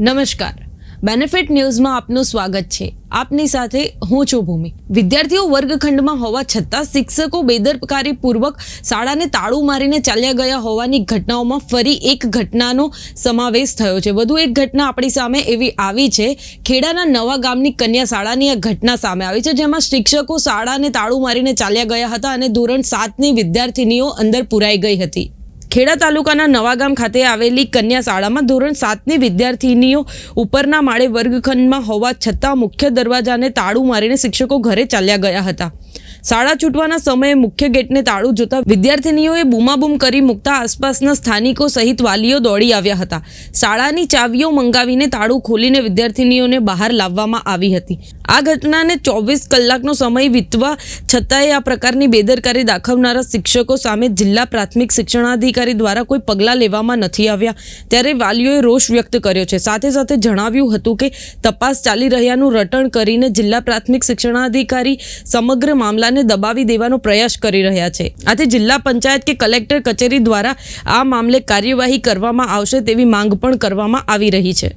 નમસ્કાર. બેનિફિટ ન્યૂઝમાં આપનું સ્વાગત છે. આપની સાથે હું છું ભૂમિ. વિદ્યાર્થીઓ વર્ગખંડમાં હોવા છતાં શિક્ષકો બેદરકારીપૂર્વક શાળાને તાળું મારીને ચાલ્યા ગયા હોવાની ઘટનાઓમાં ફરી એક ઘટનાનો સમાવેશ થયો છે. વધુ એક ઘટના આપણી સામે એવી આવી છે. ખેડાના નવા ગામની કન્યા શાળાની આ ઘટના સામે આવી છે, જેમાં શિક્ષકો શાળાને તાળું મારીને ચાલ્યા ગયા હતા અને ધોરણ સાતની વિદ્યાર્થિનીઓ અંદર પુરાઈ ગઈ હતી. ખેડા તાલુકાના નવાગામ ખાતે આવેલી કન્યા શાળામાં ધોરણ સાતની વિદ્યાર્થિનીઓ ઉપરના માળે વર્ગખંડમાં હોવા છતાં મુખ્ય દરવાજાને તાળું મારીને શિક્ષકો ઘરે ચાલ્યા ગયા હતા. શાળા છૂટવાના સમયે મુખ્ય ગેટને તાળું જોતા વિદ્યાર્થિનીઓએ બૂમાબૂમ કરી મૂકતા આસપાસના સ્થાનિકો સહિત વાલીઓ દોડી આવ્યા હતા. શાળાની ચાવીઓ મંગાવીને તાળું ખોલીને વિદ્યાર્થિનીઓને બહાર લાવવામાં આવી હતી. આ ઘટનાને ચોવીસ કલાકનો સમય વીતવા છતાંય આ પ્રકારની બેદરકારી દાખવનારા શિક્ષકો સામે જિલ્લા પ્રાથમિક શિક્ષણાધિકારી દ્વારા કોઈ પગલાં લેવામાં નથી આવ્યા, ત્યારે વાલીઓએ રોષ વ્યક્ત કર્યો છે. સાથે સાથે જણાવ્યું હતું કે તપાસ ચાલી રહ્યાનું રટણ કરીને જિલ્લા પ્રાથમિક શિક્ષણાધિકારી સમગ્ર મામલાને દબાવી દેવાનો પ્રયાસ કરી રહ્યા છે. આથી જિલ્લા પંચાયત કે કલેક્ટર કચેરી દ્વારા આ મામલે કાર્યવાહી કરવામાં આવશે તેવી માંગ પણ કરવામાં આવી રહી છે.